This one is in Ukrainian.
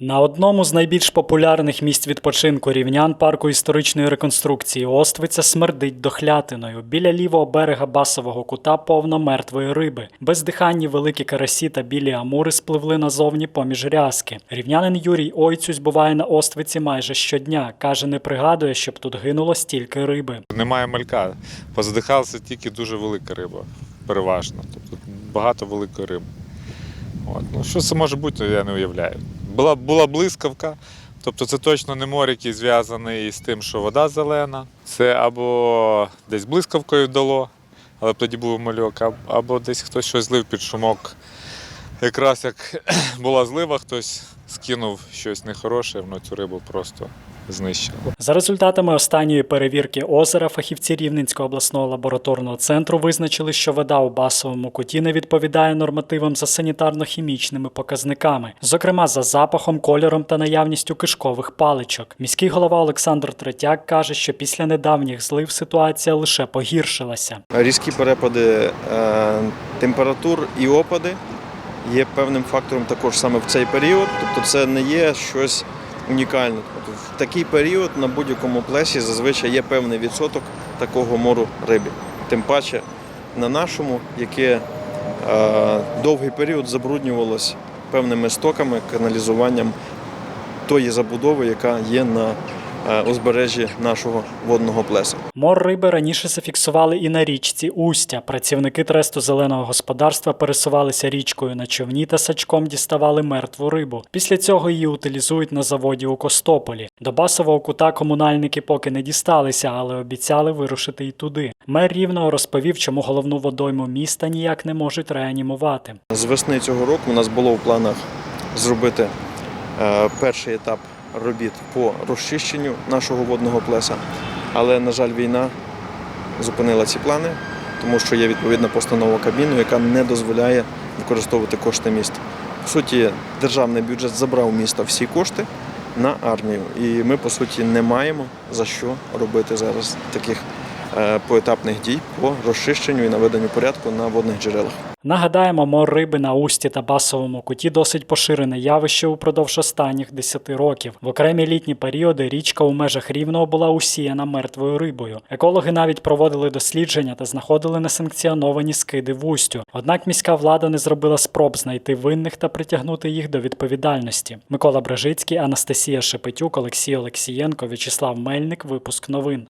На одному з найбільш популярних місць відпочинку рівнян парку історичної реконструкції Оствиця смердить дохлятиною. Біля лівого берега басового кута повно мертвої риби. Бездиханні великі карасі та білі амури спливли назовні поміж рязки. Рівнянин Юрій Ойцюсь буває на Оствиці майже щодня. Каже, не пригадує, щоб тут гинуло стільки риби. Немає малька. Позадихалася тільки дуже велика риба, переважно. Тобто багато великої риби. От. Ну, що це може бути, я не уявляю. Була, була блискавка, тобто це точно не мор, який зв'язаний з тим, що вода зелена. Це або десь блискавкою дало, але тоді був мальок, або десь хтось щось злив під шумок. Якраз як була злива, хтось скинув щось нехороше, воно цю рибу просто знищило. За результатами останньої перевірки озера, фахівці Рівненського обласного лабораторного центру визначили, що вода у басовому куті не відповідає нормативам за санітарно-хімічними показниками, зокрема за запахом, кольором та наявністю кишкових паличок. Міський голова Олександр Третяк каже, що після недавніх злив ситуація лише погіршилася. Різкі перепади е, температур і опади є певним фактором також саме в цей період. Тобто це не є щось унікальне. Тобто в такий період на будь-якому плесі зазвичай є певний відсоток такого мору риби. Тим паче на нашому, яке е, довгий період забруднювалось певними стоками, каналізуванням тої забудови, яка є на узбережжі нашого водного плеса. Мор риби раніше зафіксували і на річці Устя. Працівники тресту зеленого господарства пересувалися річкою на човні та сачком діставали мертву рибу. Після цього її утилізують на заводі у Костополі. До басового кута комунальники поки не дісталися, але обіцяли вирушити й туди. Мер рівного розповів, чому головну водойму міста ніяк не можуть реанімувати. З весни цього року у нас було в планах зробити е, перший етап робіт по розчищенню нашого водного плеса. Але, на жаль, війна зупинила ці плани, тому що є відповідна постанова Кабміну, яка не дозволяє використовувати кошти міста. По суті, державний бюджет забрав міста всі кошти на армію. І ми, по суті, не маємо за що робити зараз таких поетапних дій по розчищенню і наведенню порядку на водних джерелах. Нагадаємо, мор риби на усті та басовому куті досить поширене явище упродовж останніх 10 років. В окремі літні періоди річка у межах рівного була усіяна мертвою рибою. Екологи навіть проводили дослідження та знаходили несанкціоновані скиди в устю. Однак міська влада не зробила спроб знайти винних та притягнути їх до відповідальності. Микола Бражицький, Анастасія Шепетюк, Олексій Олексієнко, В'ячеслав Мельник. Випуск новин.